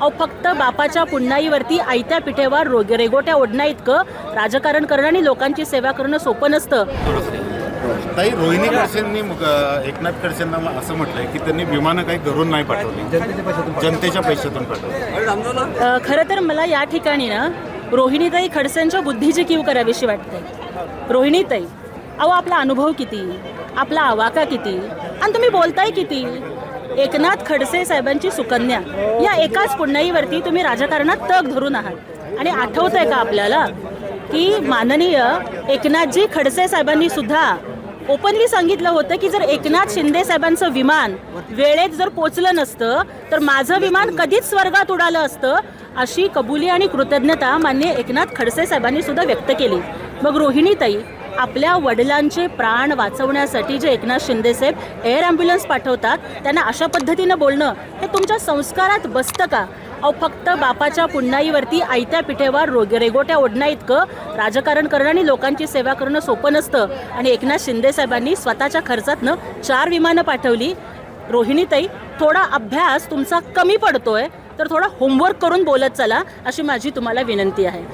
अहो फक्त बापाच्या पुन्हाईवरती आयत्या पिठेवर रोग रेगोट्या ओढण्या इतकं राजकारण करणं आणि लोकांची सेवा करणं सोपं नसतं. ताई रोहिणी खडसेंनी एकनाथ खडसेंना असं म्हटलंय की त्यांनी विमानं काही घरून नाही पाठवली. जनतेच्या पैशातून पाठवली. खरं तर मला या ठिकाणी ना रोहिणीताई खडसेंच्या बुद्धीची कीव करावीशी वाटते. रोहिणीताई अहो आपला अनुभव किती? आपला आवाका किती? आणि तुम्ही बोलताय किती? एकनाथ खडसे साहेबांची सुकन्या. या एकाच पुण्याईवरती तुम्ही राजकारणात तग धरून आहात. आणि आठवत आहे का आपल्याला की माननीय एकनाथजी खडसे साहेबांनी सुद्धा ओपनली सांगितलं होतं की जर एकनाथ शिंदे साहेबांचं विमान वेळेत जर पोचलं नसतं तर माझं विमान कधीच स्वर्गात उडालं असतं अशी कबुली आणि कृतज्ञता मान्य एकनाथ खडसे साहेबांनी सुद्धा व्यक्त केली. मग रोहिणीताई आपल्या वडिलांचे प्राण वाचवण्यासाठी जे एकनाथ शिंदे साहेब एअर ॲम्ब्युलन्स पाठवतात त्यांना अशा पद्धतीनं बोलणं हे तुमच्या संस्कारात बसतं का? अहो फक्त बापाच्या पुन्हाईवरती आयत्या पिठेवर रोग रेगोट्या ओढण्या इतकं राजकारण करणं आणि लोकांची सेवा करणं सोपं नसतं. आणि एकनाथ शिंदे साहेबांनी स्वतःच्या खर्चातनं चार विमानं पाठवली. रोहिणीताई थोडा अभ्यास तुमचा कमी पडतोय तर थोडा होमवर्क करून बोलत चला अशी माझी तुम्हाला विनंती आहे.